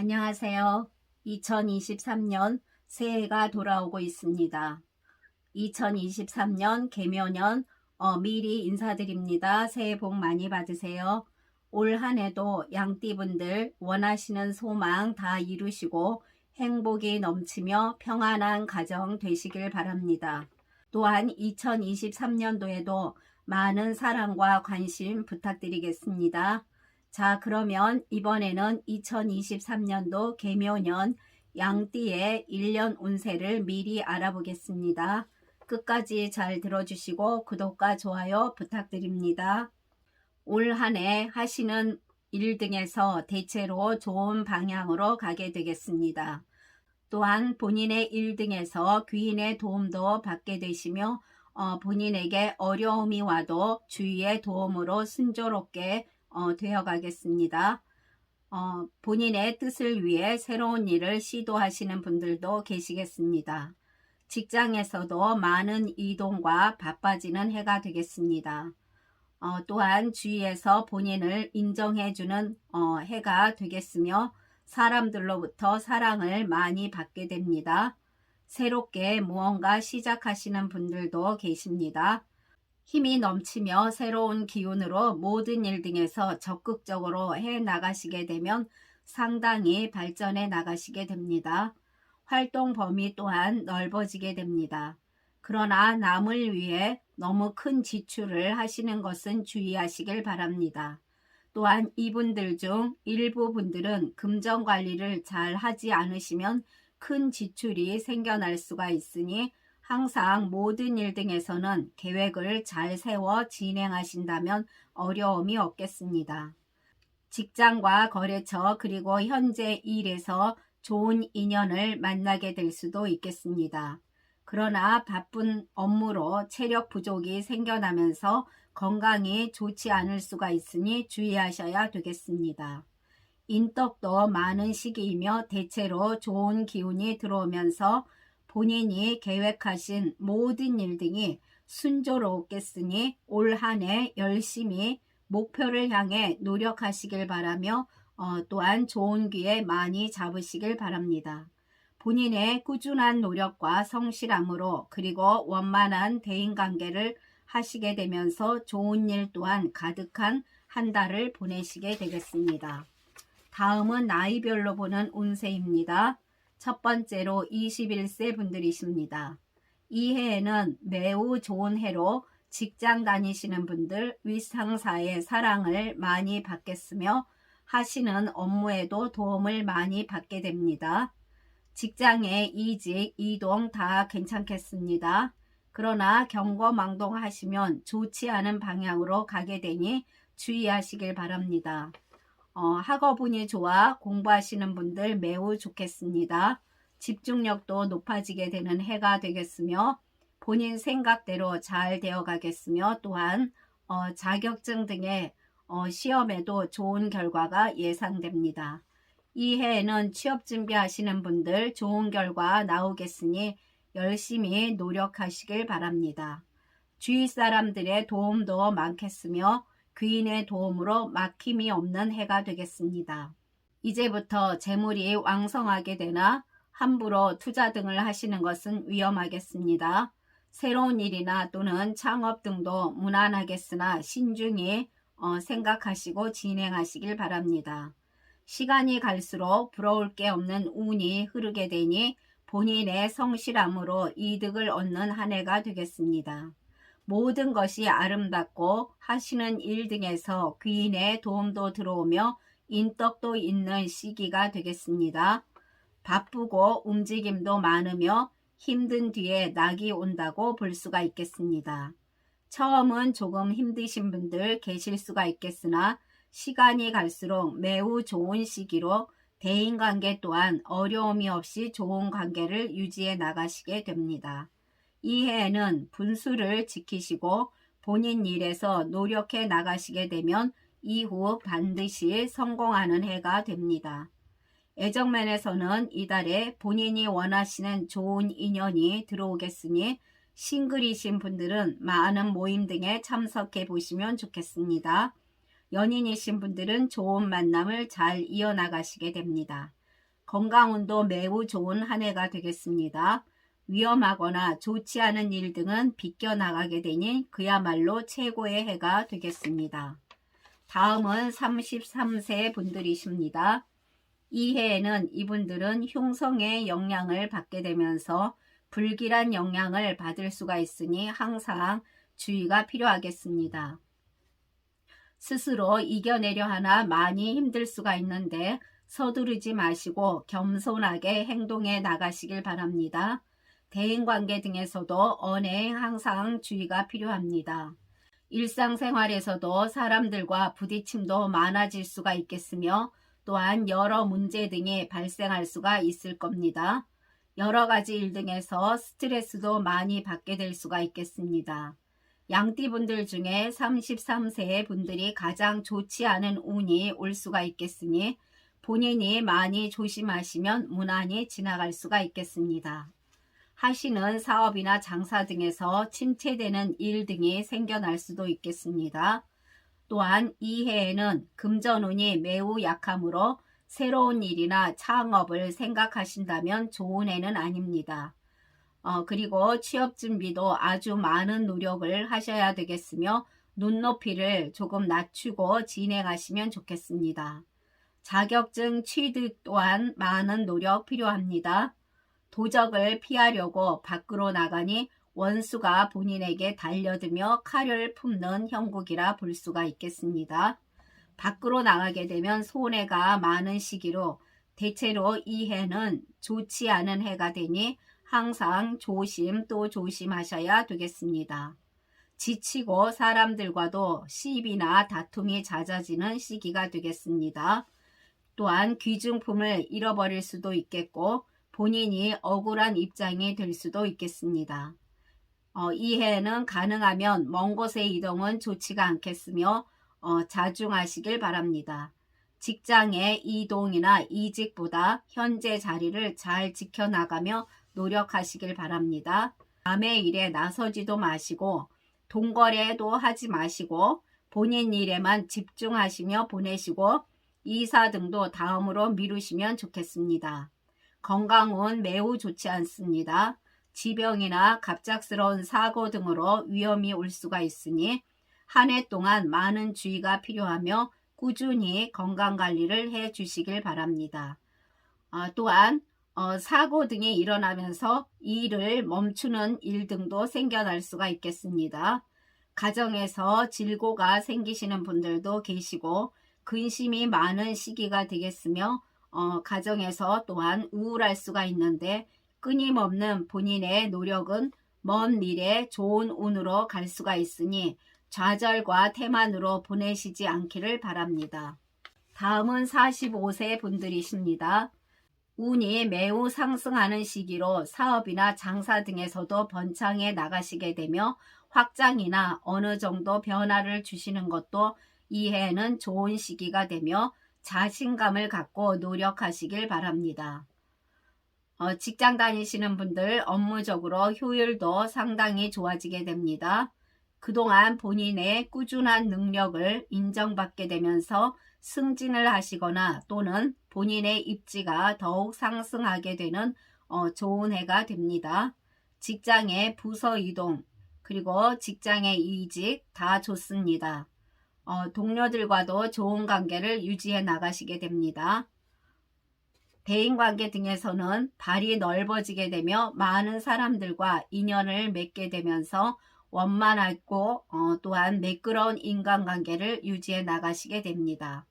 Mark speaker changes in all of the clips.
Speaker 1: 안녕하세요. 2023년 새해가 돌아오고 있습니다. 2023년 개묘년 어, 미리 인사드립니다. 새해 복 많이 받으세요. 올 한 해도 양띠분들 원하시는 소망 다 이루시고 행복이 넘치며 평안한 가정 되시길 바랍니다. 또한 2023년도에도 많은 사랑과 관심 부탁드리겠습니다. 자, 그러면 이번에는 2023년도 개묘년 양띠의 1년 운세를 미리 알아보겠습니다. 끝까지 잘 들어주시고 구독과 좋아요 부탁드립니다. 올 한 해 하시는 일 등에서 대체로 좋은 방향으로 가게 되겠습니다. 또한 본인의 일 등에서 귀인의 도움도 받게 되시며 어, 본인에게 어려움이 와도 주위의 도움으로 순조롭게 어, 되어 가겠습니다. 어, 본인의 뜻을 위해 새로운 일을 시도하시는 분들도 계시겠습니다. 직장에서도 많은 이동과 바빠지는 해가 되겠습니다. 어, 또한 주위에서 본인을 인정해주는 어, 해가 되겠으며 사람들로부터 사랑을 많이 받게 됩니다. 새롭게 무언가 시작하시는 분들도 계십니다. 힘이 넘치며 새로운 기운으로 모든 일 등에서 적극적으로 해 나가시게 되면 상당히 발전해 나가시게 됩니다. 활동 범위 또한 넓어지게 됩니다. 그러나 남을 위해 너무 큰 지출을 하시는 것은 주의하시길 바랍니다. 또한 이분들 중 일부 분들은 금전 관리를 잘 하지 않으시면 큰 지출이 생겨날 수가 있으니 항상 모든 일 등에서는 계획을 잘 세워 진행하신다면 어려움이 없겠습니다. 직장과 거래처 그리고 현재 일에서 좋은 인연을 만나게 될 수도 있겠습니다. 그러나 바쁜 업무로 체력 부족이 생겨나면서 건강이 좋지 않을 수가 있으니 주의하셔야 되겠습니다. 인덕도 많은 시기이며 대체로 좋은 기운이 들어오면서 본인이 계획하신 모든 일 등이 순조롭겠으니 올 한 해 열심히 목표를 향해 노력하시길 바라며 어, 또한 좋은 기회 많이 잡으시길 바랍니다. 본인의 꾸준한 노력과 성실함으로 그리고 원만한 대인관계를 하시게 되면서 좋은 일 또한 가득한 한 달을 보내시게 되겠습니다. 다음은 나이별로 보는 운세입니다. 첫 번째로 21세 분들이십니다. 이 해에는 매우 좋은 해로 직장 다니시는 분들 윗상사의 사랑을 많이 받겠으며 하시는 업무에도 도움을 많이 받게 됩니다. 직장의 이직, 이동 다 괜찮겠습니다. 그러나 경거망동 하시면 좋지 않은 방향으로 가게 되니 주의하시길 바랍니다. 어, 학업운이 좋아 공부하시는 분들 매우 좋겠습니다. 집중력도 높아지게 되는 해가 되겠으며 본인 생각대로 잘 되어 가겠으며 또한 어, 자격증 등의 어, 시험에도 좋은 결과가 예상됩니다. 이 해에는 취업 준비하시는 분들 좋은 결과 나오겠으니 열심히 노력하시길 바랍니다. 주위 사람들의 도움도 많겠으며 귀인의 도움으로 막힘이 없는 해가 되겠습니다. 이제부터 재물이 왕성하게 되나 함부로 투자 등을 하시는 것은 위험하겠습니다. 새로운 일이나 또는 창업 등도 무난하겠으나 신중히 어, 생각하시고 진행하시길 바랍니다. 시간이 갈수록 부러울 게 없는 운이 흐르게 되니 본인의 성실함으로 이득을 얻는 한 해가 되겠습니다. 모든 것이 아름답고 하시는 일 등에서 귀인의 도움도 들어오며 인덕도 있는 시기가 되겠습니다. 바쁘고 움직임도 많으며 힘든 뒤에 낙이 온다고 볼 수가 있겠습니다. 처음은 조금 힘드신 분들 계실 수가 있겠으나 시간이 갈수록 매우 좋은 시기로 대인관계 또한 어려움이 없이 좋은 관계를 유지해 나가시게 됩니다. 이 해에는 분수를 지키시고 본인 일에서 노력해 나가시게 되면 이후 반드시 성공하는 해가 됩니다. 애정면에서는 이달에 본인이 원하시는 좋은 인연이 들어오겠으니 싱글이신 분들은 많은 모임 등에 참석해 보시면 좋겠습니다. 연인이신 분들은 좋은 만남을 잘 이어나가시게 됩니다. 건강운도 매우 좋은 한 해가 되겠습니다. 위험하거나 좋지 않은 일 등은 비껴나가게 되니 그야말로 최고의 해가 되겠습니다. 다음은 33세 분들이십니다. 이 해에는 이분들은 흉성의 영향을 받게 되면서 불길한 영향을 받을 수가 있으니 항상 주의가 필요하겠습니다. 스스로 이겨내려 하나 많이 힘들 수가 있는데 서두르지 마시고 겸손하게 행동해 나가시길 바랍니다. 대인관계 등에서도 언어에 항상 주의가 필요합니다. 일상생활에서도 사람들과 부딪힘도 많아질 수가 있겠으며 또한 여러 문제 등이 발생할 수가 있을 겁니다. 여러 가지 일 등에서 스트레스도 많이 받게 될 수가 있겠습니다. 양띠분들 중에 33세의 분들이 가장 좋지 않은 운이 올 수가 있겠으니 본인이 많이 조심하시면 무난히 지나갈 수가 있겠습니다. 하시는 사업이나 장사 등에서 침체되는 일 등이 생겨날 수도 있겠습니다. 또한 이 해에는 금전운이 매우 약하므로 새로운 일이나 창업을 생각하신다면 좋은 해는 아닙니다. 어, 그리고 취업 준비도 아주 많은 노력을 하셔야 되겠으며 눈높이를 조금 낮추고 진행하시면 좋겠습니다. 자격증 취득 또한 많은 노력 필요합니다. 도적을 피하려고 밖으로 나가니 원수가 본인에게 달려들며 칼을 품는 형국이라 볼 수가 있겠습니다. 밖으로 나가게 되면 손해가 많은 시기로 대체로 이 해는 좋지 않은 해가 되니 항상 조심 또 조심하셔야 되겠습니다. 지치고 사람들과도 시비나 다툼이 잦아지는 시기가 되겠습니다. 또한 귀중품을 잃어버릴 수도 있겠고 본인이 억울한 입장이 될 수도 있겠습니다. 어, 이 해에는 가능하면 먼 곳의 이동은 좋지가 않겠으며 어, 자중하시길 바랍니다. 직장의 이동이나 이직보다 현재 자리를 잘 지켜나가며 노력하시길 바랍니다. 남의 일에 나서지도 마시고 동거래도 하지 마시고 본인 일에만 집중하시며 보내시고 이사 등도 다음으로 미루시면 좋겠습니다. 건강은 매우 좋지 않습니다. 지병이나 갑작스러운 사고 등으로 위험이 올 수가 있으니 한 해 동안 많은 주의가 필요하며 꾸준히 건강 관리를 해 주시길 바랍니다. 아, 또한 어, 사고 등이 일어나면서 일을 멈추는 일 등도 생겨날 수가 있겠습니다. 가정에서 질고가 생기시는 분들도 계시고 근심이 많은 시기가 되겠으며 어, 가정에서 또한 우울할 수가 있는데 끊임없는 본인의 노력은 먼 미래 좋은 운으로 갈 수가 있으니 좌절과 태만으로 보내시지 않기를 바랍니다. 다음은 45세 분들이십니다. 운이 매우 상승하는 시기로 사업이나 장사 등에서도 번창해 나가시게 되며 확장이나 어느 정도 변화를 주시는 것도 이 해에는 좋은 시기가 되며 자신감을 갖고 노력하시길 바랍니다. 어, 직장 다니시는 분들 업무적으로 효율도 상당히 좋아지게 됩니다. 그동안 본인의 꾸준한 능력을 인정받게 되면서 승진을 하시거나 또는 본인의 입지가 더욱 상승하게 되는 어, 좋은 해가 됩니다. 직장의 부서 이동, 그리고 직장의 이직 다 좋습니다. 어, 동료들과도 좋은 관계를 유지해 나가시게 됩니다. 대인관계 등에서는 발이 넓어지게 되며 많은 사람들과 인연을 맺게 되면서 원만하고 어, 또한 매끄러운 인간관계를 유지해 나가시게 됩니다.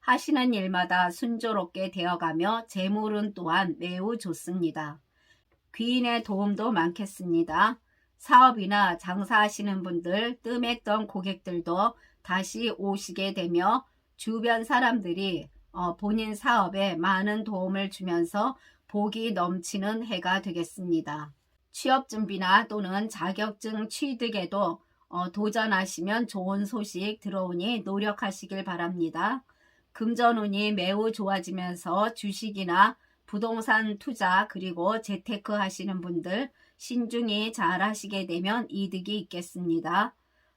Speaker 1: 하시는 일마다 순조롭게 되어가며 재물은 또한 매우 좋습니다. 귀인의 도움도 많겠습니다. 사업이나 장사하시는 분들, 뜸했던 고객들도 다시 오시게 되며 주변 사람들이 어, 본인 사업에 많은 도움을 주면서 복이 넘치는 해가 되겠습니다. 취업 준비나 또는 자격증 취득에도 어, 도전하시면 좋은 소식 들어오니 노력하시길 바랍니다. 금전운이 매우 좋아지면서 주식이나 부동산 투자 그리고 재테크 하시는 분들 신중히 잘 하시게 되면 이득이 있겠습니다.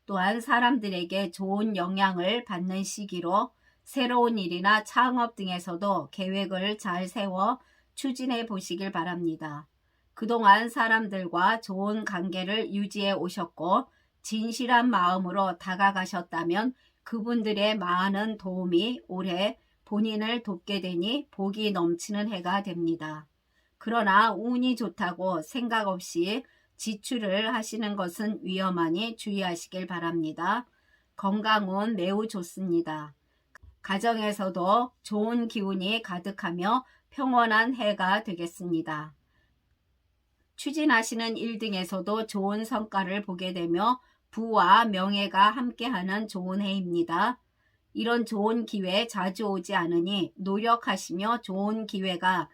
Speaker 1: 또한 사람들에게 좋은 영향을 받는 시기로 새로운 일이나 창업 등에서도 계획을 잘 세워 추진해 보시길 바랍니다. 그동안 사람들과 좋은 관계를 유지해 오셨고 진실한 마음으로 다가가셨다면 그분들의 많은 도움이 올해 본인을 돕게 되니 복이 넘치는 해가 됩니다. 그러나 운이 좋다고 생각 없이 지출을 하시는 것은 위험하니 주의하시길 바랍니다. 건강은 매우 좋습니다. 가정에서도 좋은 기운이 가득하며 평온한 해가 되겠습니다. 추진하시는 일 등에서도 좋은 성과를 보게 되며 부와 명예가 함께하는 좋은 해입니다. 이런 좋은 기회 자주 오지 않으니 노력하시며 좋은 기회가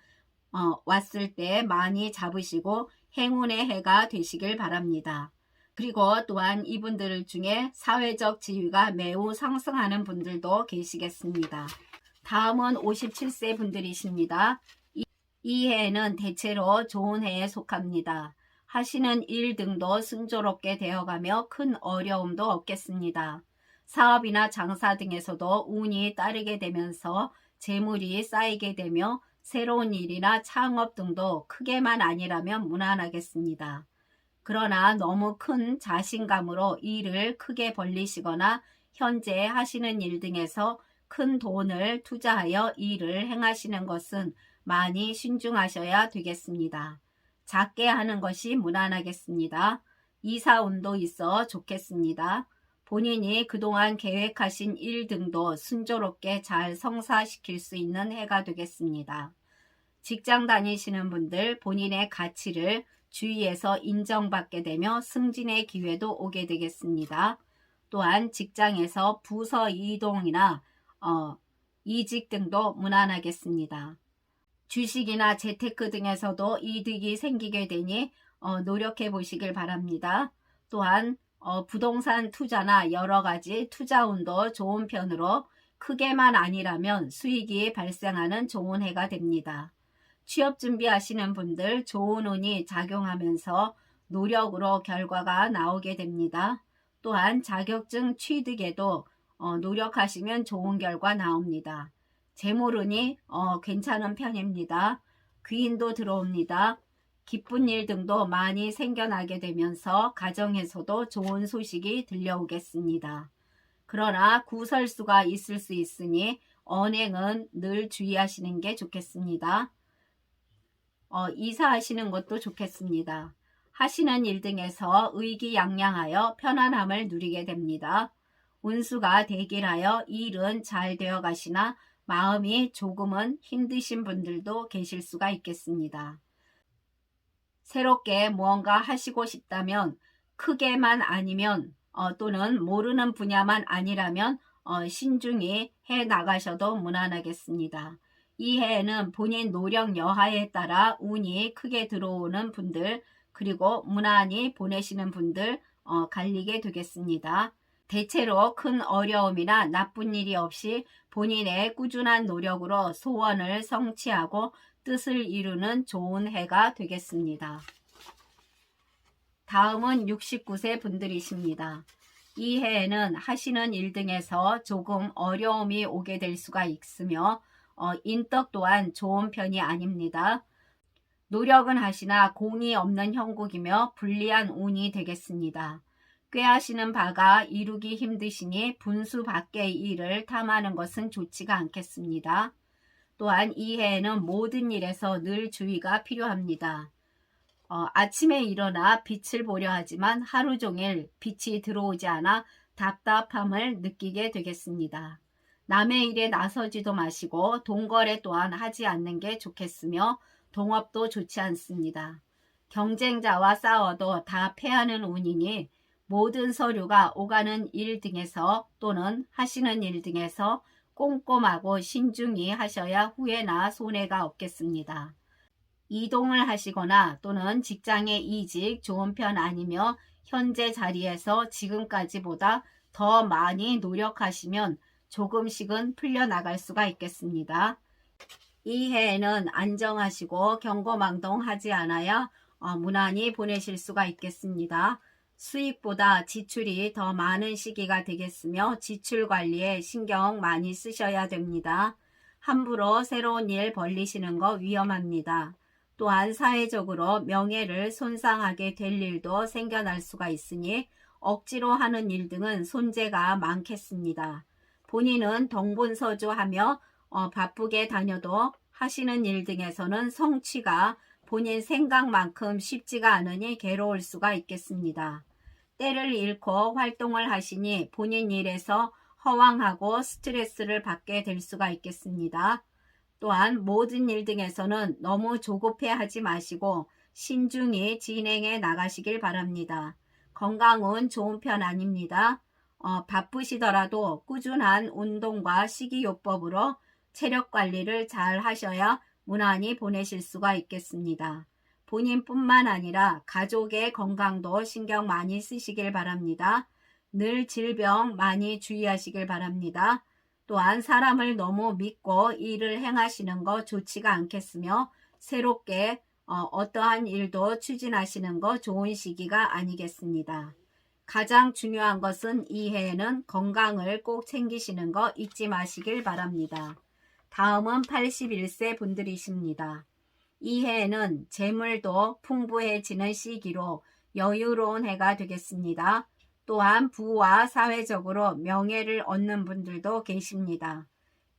Speaker 1: 어, 왔을 때 많이 잡으시고 행운의 해가 되시길 바랍니다. 그리고 또한 이분들 중에 사회적 지위가 매우 상승하는 분들도 계시겠습니다. 다음은 57세 분들이십니다. 이, 이 해에는 대체로 좋은 해에 속합니다. 하시는 일 등도 순조롭게 되어가며 큰 어려움도 없겠습니다. 사업이나 장사 등에서도 운이 따르게 되면서 재물이 쌓이게 되며 새로운 일이나 창업 등도 크게만 아니라면 무난하겠습니다. 그러나 너무 큰 자신감으로 일을 크게 벌리시거나 현재 하시는 일 등에서 큰 돈을 투자하여 일을 행하시는 것은 많이 신중하셔야 되겠습니다. 작게 하는 것이 무난하겠습니다. 이사운도 있어 좋겠습니다. 본인이 그동안 계획하신 일 등도 순조롭게 잘 성사시킬 수 있는 해가 되겠습니다. 직장 다니시는 분들 본인의 가치를 주위에서 인정받게 되며 승진의 기회도 오게 되겠습니다. 또한 직장에서 부서 이동이나 어, 이직 등도 무난하겠습니다. 주식이나 재테크 등에서도 이득이 생기게 되니 어, 노력해 보시길 바랍니다. 또한 어, 부동산 투자나 여러 가지 투자 운도 좋은 편으로 크게만 아니라면 수익이 발생하는 좋은 해가 됩니다. 취업 준비하시는 분들 좋은 운이 작용하면서 노력으로 결과가 나오게 됩니다. 또한 자격증 취득에도 어, 노력하시면 좋은 결과 나옵니다. 재물운이 어, 괜찮은 편입니다. 귀인도 들어옵니다. 기쁜 일 등도 많이 생겨나게 되면서 가정에서도 좋은 소식이 들려오겠습니다. 그러나 구설수가 있을 수 있으니 언행은 늘 주의하시는 게 좋겠습니다. 어, 이사하시는 것도 좋겠습니다. 하시는 일 등에서 의기양양하여 편안함을 누리게 됩니다. 운수가 대길하여 일은 잘 되어 가시나 마음이 조금은 힘드신 분들도 계실 수가 있겠습니다. 새롭게 무언가 하시고 싶다면 크게만 아니면 어, 또는 모르는 분야만 아니라면 어, 신중히 해 나가셔도 무난하겠습니다. 이 해에는 본인 노력 여하에 따라 운이 크게 들어오는 분들 그리고 무난히 보내시는 분들 어, 갈리게 되겠습니다. 대체로 큰 어려움이나 나쁜 일이 없이 본인의 꾸준한 노력으로 소원을 성취하고 뜻을 이루는 좋은 해가 되겠습니다. 다음은 69세 분들이십니다. 이 해에는 하시는 일 등에서 조금 어려움이 오게 될 수가 있으며 어, 인덕 또한 좋은 편이 아닙니다. 노력은 하시나 공이 없는 형국이며 불리한 운이 되겠습니다. 꾀하시는 바가 이루기 힘드시니 분수 밖의 일을 탐하는 것은 좋지가 않겠습니다. 또한 이 해에는 모든 일에서 늘 주의가 필요합니다. 어, 아침에 일어나 빛을 보려 하지만 하루 종일 빛이 들어오지 않아 답답함을 느끼게 되겠습니다. 남의 일에 나서지도 마시고 동거래 또한 하지 않는 게 좋겠으며 동업도 좋지 않습니다. 경쟁자와 싸워도 다 패하는 운이니 모든 서류가 오가는 일 등에서 또는 하시는 일 등에서 꼼꼼하고 신중히 하셔야 후회나 손해가 없겠습니다. 이동을 하시거나 또는 직장의 이직 좋은 편 아니며 현재 자리에서 지금까지보다 더 많이 노력하시면 조금씩은 풀려나갈 수가 있겠습니다. 이 해에는 안정하시고 경고망동하지 않아야 어, 무난히 보내실 수가 있겠습니다. 수익보다 지출이 더 많은 시기가 되겠으며 지출 관리에 신경 많이 쓰셔야 됩니다. 함부로 새로운 일 벌리시는 거 위험합니다. 또한 사회적으로 명예를 손상하게 될 일도 생겨날 수가 있으니 억지로 하는 일 등은 손재가 많겠습니다. 본인은 동분서주하며 어, 바쁘게 다녀도 하시는 일 등에서는 성취가 본인 생각만큼 쉽지가 않으니 괴로울 수가 있겠습니다. 때를 잃고 활동을 하시니 본인 일에서 허황하고 스트레스를 받게 될 수가 있겠습니다. 또한 모든 일 등에서는 너무 조급해 하지 마시고 신중히 진행해 나가시길 바랍니다. 건강은 좋은 편 아닙니다. 어, 바쁘시더라도 꾸준한 운동과 식이요법으로 체력 관리를 잘 하셔야 무난히 보내실 수가 있겠습니다. 본인뿐만 아니라 가족의 건강도 신경 많이 쓰시길 바랍니다. 늘 질병 많이 주의하시길 바랍니다. 또한 사람을 너무 믿고 일을 행하시는 거 좋지가 않겠으며 새롭게 어, 떠한 일도 추진하시는 거 좋은 시기가 아니겠습니다. 가장 중요한 것은 이 해에는 건강을 꼭 챙기시는 거 잊지 마시길 바랍니다. 다음은 81세 분들이십니다. 이 해에는 재물도 풍부해지는 시기로 여유로운 해가 되겠습니다. 또한 부와 사회적으로 명예를 얻는 분들도 계십니다.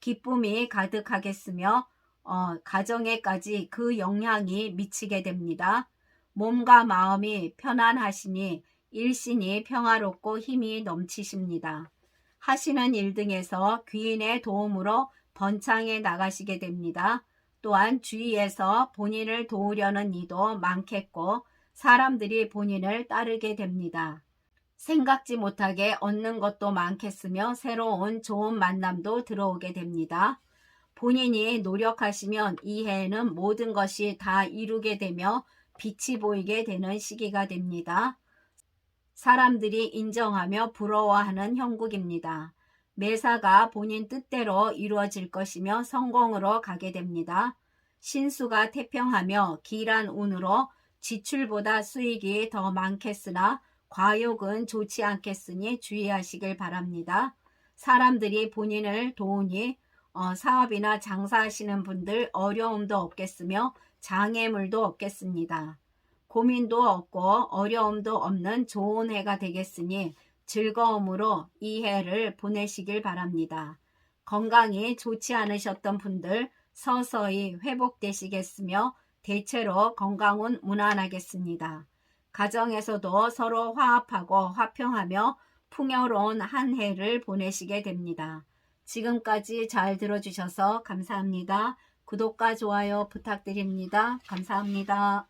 Speaker 1: 기쁨이 가득하겠으며 어, 가정에까지 그 영향이 미치게 됩니다. 몸과 마음이 편안하시니 일신이 평화롭고 힘이 넘치십니다. 하시는 일 등에서 귀인의 도움으로 번창해 나가시게 됩니다. 또한 주위에서 본인을 도우려는 이도 많겠고 사람들이 본인을 따르게 됩니다. 생각지 못하게 얻는 것도 많겠으며 새로운 좋은 만남도 들어오게 됩니다. 본인이 노력하시면 이 해에는 모든 것이 다 이루게 되며 빛이 보이게 되는 시기가 됩니다. 사람들이 인정하며 부러워하는 형국입니다. 매사가 본인 뜻대로 이루어질 것이며 성공으로 가게 됩니다. 신수가 태평하며 길한 운으로 지출보다 수익이 더 많겠으나 과욕은 좋지 않겠으니 주의하시길 바랍니다. 사람들이 본인을 도우니 어, 사업이나 장사하시는 분들 어려움도 없겠으며 장애물도 없겠습니다. 고민도 없고 어려움도 없는 좋은 해가 되겠으니 즐거움으로 이 해를 보내시길 바랍니다. 건강이 좋지 않으셨던 분들 서서히 회복되시겠으며 대체로 건강은 무난하겠습니다. 가정에서도 서로 화합하고 화평하며 풍요로운 한 해를 보내시게 됩니다. 지금까지 잘 들어주셔서 감사합니다. 구독과 좋아요 부탁드립니다. 감사합니다.